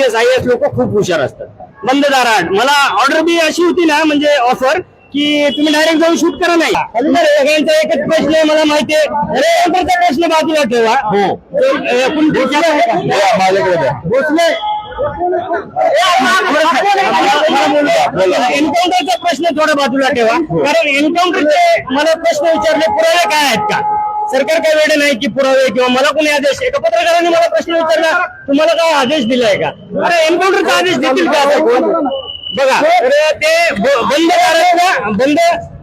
S I S लोक खूप हुशार असतात. बंद दारात मला ऑर्डर बी अशी होती ना म्हणजे ऑफर की तुम्ही डायरेक्ट जाऊन शूट करा नाही एकच प्रश्न आहे मला माहिती आहे प्रश्न बाजूला ठेवा. भोसले एन्काउंटरचा प्रश्न थोडा बाजूला ठेवा. कारण एन्काउंटरचे मला प्रश्न विचारले पुरावे काय आहेत का? सरकार काय वेळ नाही की पुरावे किंवा मला कोणी आदेश एका पत्रकाराने मला प्रश्न विचारला तुम्हाला काय आदेश दिलाय का? अरे एन्काउंटरचा आदेश देतील का? बघा ते बंद दाराच्या बंद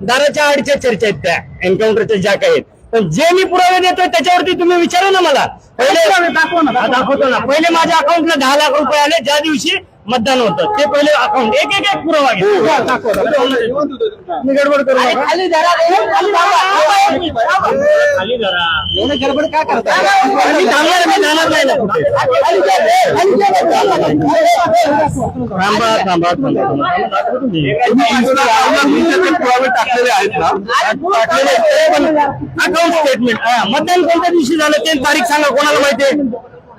दाराच्या आडच्या चर्चा आहेत त्या एन्काउंटरच्या ज्या काही आहेत. पण जे मी पुरावे देतोय त्याच्यावरती तुम्ही विचारा ना मला. पहिले दाखवतो ना. पहिले माझ्या अकाउंटला दहा लाख रुपये आले ज्या दिवशी मतदान होतं. ते पहिले अकाउंट एक एक एक पुरावा घ्या. मी गडबड करू नका. खाली धरा एवढं गडबड काय करता मी थांबणार मी जाणार नाही ना कुठे? थांबा थांबा थांबा. पुरावे टाकलेले आहेत ना? अकाउंट स्टेटमेंट मतदान कोणत्या दिवशी झालं ते तारीख सांगा कोणाला माहिती आहे?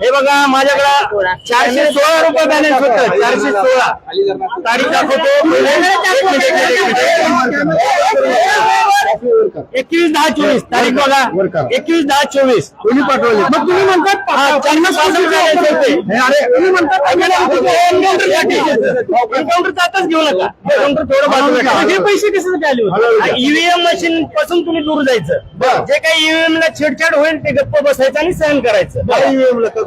हे बघा माझ्याकडे चारशे सोळा रुपये बॅलन्स होतं. चारशे सोळा. तारीख दाखवतो. एकवीस दहा चोवीस. तारीख बघा. एकवीस दहा चोवीस. कोणी पाठवले? मग तुम्ही म्हणतात हा, पन्नास होते. अरे तुम्ही म्हणतात एन्काउंटरचा आताच घेऊ नका. एन्काउंटर थोडं बाजूला. हे पैसे आले होते? ईव्हीएम मशीन पासून तुम्ही दूर जायचं. जे काही ईव्हीएम ला छेडछाड होईल ते गप्प बसायचं आणि सहन करायचं. आणि माझ्या-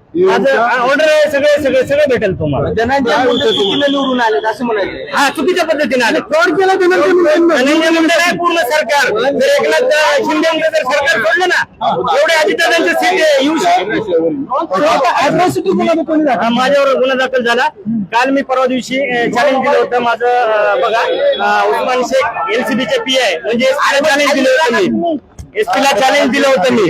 ऑर्डर आहे सगळे सगळे सगळे भेटेल तुम्हाला. धनंजय मुंडे चुकीने निवडून आले असं म्हणायचं. हा चुकीच्या पद्धतीने आले फ्रॉड केला धनंजय मुंडे नाही पूर्ण सरकार. जर एकनाथ शिंदे जर सरकार सोडलं ना. एवढे अजितदादांचे सीट येऊ शकतो हा, माझ्यावर गुन्हा दाखल झाला. काल मी परवा दिवशी चॅलेंज दिलं होतं माझं बघा उस्मान शेख एलसीबीचे पी आहे म्हणजे चॅलेंज दिलं होतं मी. एसपी ला चॅलेंज दिलं होतं मी.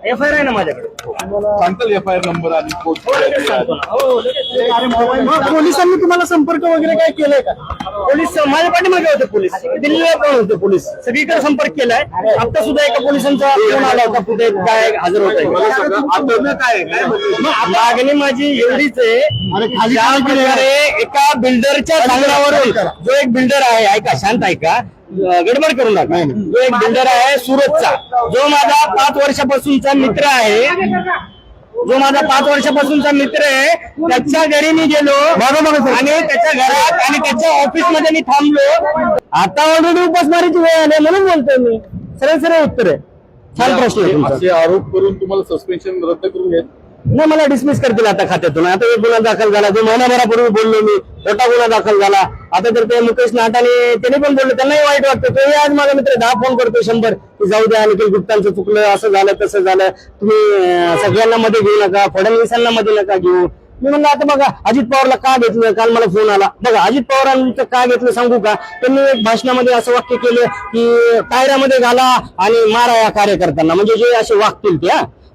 एफ आय आर आहे ना माझ्याकडे? सांगताल एफ आय आर नंबर आणि post लगेच सांगतो ना. हो, लगेच. मग पोलिसांनी तुम्हाला संपर्क वगैरे काय केलाय का? पोलीस माझ्या पाठीमागे होते पोलीस. दिल्लीला पण होते पोलीस. सगळीकडे संपर्क केलाय. आता सुद्धा एका पोलिसांचा फोन आला होता कुठे काय हजर होत आता काय आहे? काय मागणी माझी एवढीच आहे ज्या प्रकारे एका बिल्डरच्या सांगण्यावरून जो एक बिल्डर आहे ऐका शांत ऐका. गडबड करू नका जो एक बिल्डर आहे सुरतचा जो माझा पाच वर्षापासूनचा मित्र आहे. जो माझा पाच वर्षापासूनचा मित्र आहे त्याच्या घरी मी गेलो. आणि त्याच्या घरात आणि त्याच्या ऑफिसमध्ये मी थांबलो. आता ऑलरेडी उपासमारीची वेळ आली म्हणून बोलतोय मी. सरळ सरळ उत्तर आहे. छान प्रश्न आहे तुमचा. असे आरोप करून तुम्हाला सस्पेन्शन रद्द करून घेत नाही मला डिसमिस करतील आता खात्यातून. आता एक गुन्हा दाखल झाला जो महिनाभरापूर्वी बोललो मी मोठा गुन्हा दाखल झाला. आता तर ते मुकेश नाटाने त्याने पण बोलले त्यांनाही वाईट वाटतं. तोही आज माझा मित्र दहा फोन करतो शंभर. की जाऊ द्या निखिल गुप्तांचं चुकलं असं झालं तसं झालं. तुम्ही सगळ्यांना मध्ये घेऊ नका फडणवीसांना मध्ये नका घेऊ. मी म्हणलं आता बघा अजित पवारला का घेतलं? काल मला फोन आला. बघा अजित पवारांचं का घेतलं सांगू का? त्यांनी एक भाषणामध्ये असं वाक्य केलं की कायऱ्यामध्ये घाला आणि मारा या कार्यकर्त्यांना. म्हणजे जे असे वागतील ते हा.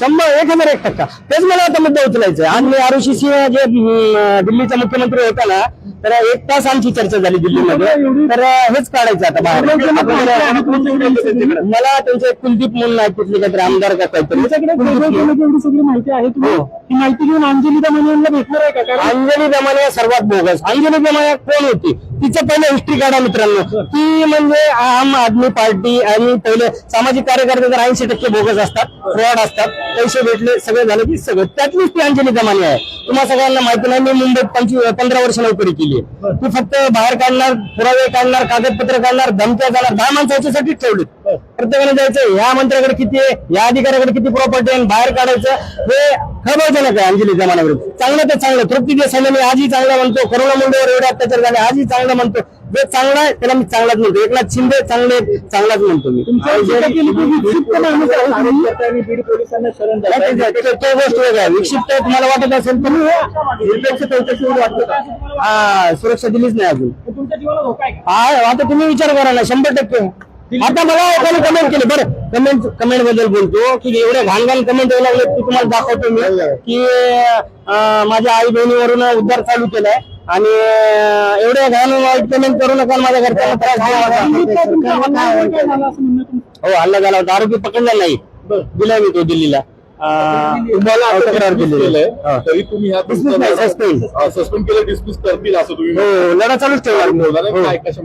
शंभर एक हजार एक टक्का. तेच मला आता मुद्दा उचलायचा मी आरुषी सिंह जे दिल्लीचा मुख्यमंत्री होता ना तर एक तास आमची चर्चा झाली दिल्लीमध्ये. तर हेच काढायचं आता बाहेर. मला त्यांचे कुलदीप म्हणून आहेत तिथले काहीतरी आमदार का काहीतरी. माहिती आहे ती माहिती घेऊन अंजली दमाने यांना भेटणार आहे का? अंजली दमाने सर्वात बोगस. अंजली दमाने कोण होती? तिचं पहिलं हिस्ट्री काढा मित्रांनो. ती म्हणजे आम आदमी पार्टी आणि पहिले सामाजिक कार्यकर्ते तर ऐंशी टक्के बोगस असतात फ्रॉड असतात पैसे भेटले सगळं झालं की सगळं. त्यातलीच ती अंजली दमाने आहे. तुम्हाला सगळ्यांना माहिती नाही मी मुंबईत पंचवीस पंधरा वर्ष नोकरी केली. ती फक्त बाहेर काढणार पुरावे काढणार कागदपत्र काढणार धमक्या काढणार दहा माणसं याच्यासाठीच ठेवली प्रत्येकाने जायचं ह्या मंत्र्याकडे किती आहे? या अधिकाऱ्याकडे किती प्रॉपर्टी आहे? बाहेर काढायचं हे खबरजनक आहे अंजली जमानाविरुद्ध चांगलं तर चांगलं. तृप्ती देसाईला मी आजही चांगला म्हणतो. करोना मुंडेवर एवढे अत्याचार झाले आजही चांगलं म्हणतो. जे चांगलं आहे त्याला मी चांगलाच म्हणतो. एकनाथ शिंदे चांगले चांगलाच म्हणतो मी. ते- गोष्ट वेगळा. विक्षिप्त तुम्हाला वाटत असेल तर? हा सुरक्षा दिलीच नाही अजून. हा आता तुम्ही विचार करा ना शंभर टक्के. आता मला एकाने कमेंट केली. बरं कमेंट कमेंटबद्दल बोलतो की एवढे घाण घाण कमेंट यायला लागले की तुम्हाला दाखवतो मी की माझ्या आई बहिणीवरून उद्धार चालू केलाय आणि एवढे घाण वाईट कमेंट करू नका माझ्या घरच्यांना त्रास. हो हल्ला झाला होता. आरोपी पकडला नाही. दिलाय मी तो दिल्लीला. हा. तरी तुम्ही. सस्पेंड केलं करतील असं तुम्ही हो लढा चालूच ठेवला हो. काय कशा आ,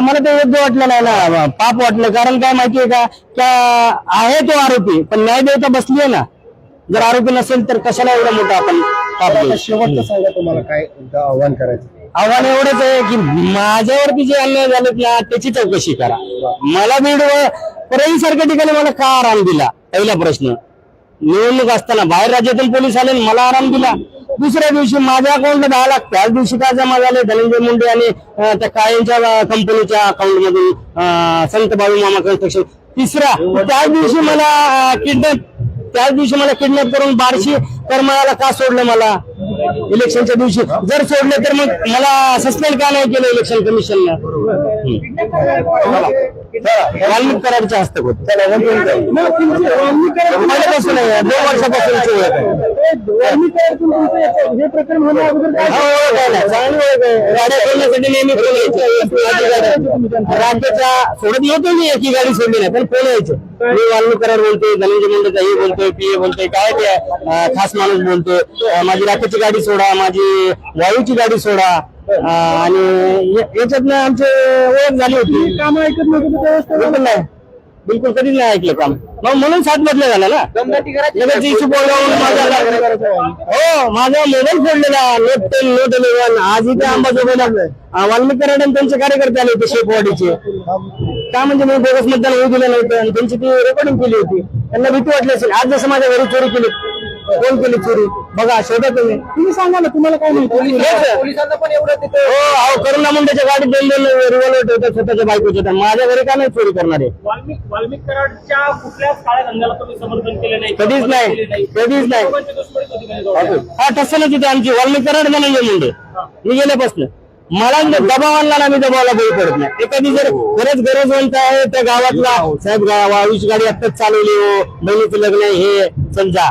मला ते योग्य वाटलं नाही ना. पाप वाटलं. कारण काय माहितीये का? त्या आहे तो आरोपी पण न्याय देवता बसली आहे ना. जर आरोपी नसेल तर कशाला एवढा मोठा आपण पाप देऊ? शेवटचं सांगा तुम्हाला काय आव्हान करायचं? आव्हान एवढंच आहे की माझ्यावरती जे अन्याय झालेत ना त्याची चौकशी करा. मला बीड परळी सारख्या ठिकाणी मला का आराम दिला. पहिला प्रश्न. निवडणूक असताना बाहेर राज्यातून पोलीस आले मला आराम दिला. दुसऱ्या दिवशी माझ्या अकाउंटला दहा लाख त्याच दिवशी काय जमा झाले? धनंजय मुंडे आणि त्या कायमच्या कंपनीच्या अकाउंट मधून संत बाबू मामा कन्स्ट्रक्शन तिसरा त्याच दिवशी मला किडनॅप त्याच दिवशी मला किडनॅप करून बारशी मला का सोडलं मला? इलेक्शनच्या दिवशी. जर सोडलं तर मग मला सस्पेंड का नाही केलं इलेक्शन कमिशनला वाल्मिक कराडच्या हस्तक होत आहे, दोन वर्षापासून हे प्रकरण चांगली ओळख आहे. गाड्या सोडण्यासाठी नेहमी फोन यायचे. राज्याच्या सोडत नव्हतो मी एकी गाडी सोडली नाही पण फोन यायचे. मी वाल्मिक कराड बोलतोय धनंजय मुंडे ताई बोलतोय पीए बोलतोय काय ते खास माणूस बोलतोय. माझी रात्रीची गाडी सोडा माझी वायूची गाडी सोडा. आणि याच्यातनं आमची ओळख झाली होती. काम ऐकत नव्हतं नाही. बिलकुल कधीच नाही ऐकलं काम. मग म्हणून सात बदल्या झाला ना? हो माझा मोबाईल फोडलेला. नोट टेन नोट इलेव्हन आज इथे अंबाजोगाईला अं, वाल्मिकी कराड आणि त्यांचे कार्यकर्ते आले होते शेपवाडीचे का म्हणजे मी बोगस मतदान होऊ दिलं नव्हतं आणि त्यांची ती रेकॉर्डिंग केली होती. त्यांना भीती वाटली असेल. आज जसं माझ्या घरी चोरी केली. कोण केली चोरी? बघा शोधा तुम्ही तुम्ही सांगा ना तुम्हाला काय माहिती? हेच. पोलिसांना पण एवढं तिथं हो अहो करुणा मुंडेच्या गाडीत दोन दोन रिव्हॉल्वर ठेवतात स्वतःच्या बायकोच्या तर माझ्या घरी का नाही चोरी करणारे? वाल्मिक वाल्मिक कराडच्या कुठल्याच काळ्या धंद्याला तुम्ही समर्थन केले नाही? कधीच नाही. कधीच नाही. दुश्मनीच होती म्हणजे. हा टसलं तिथे आमची. वाल्मिक कराड का नाही मुंडे. मी गेल्यापासून. मला दबाव आणला ना मी दबावाला बळी पडत नाही. कधी जर खरंच गरजवंत आहे त्या गावातला साहेब गावा आयुष गाडी आत्ताच चालवली हो. बहिणीचं लग्न आहे हे समजा.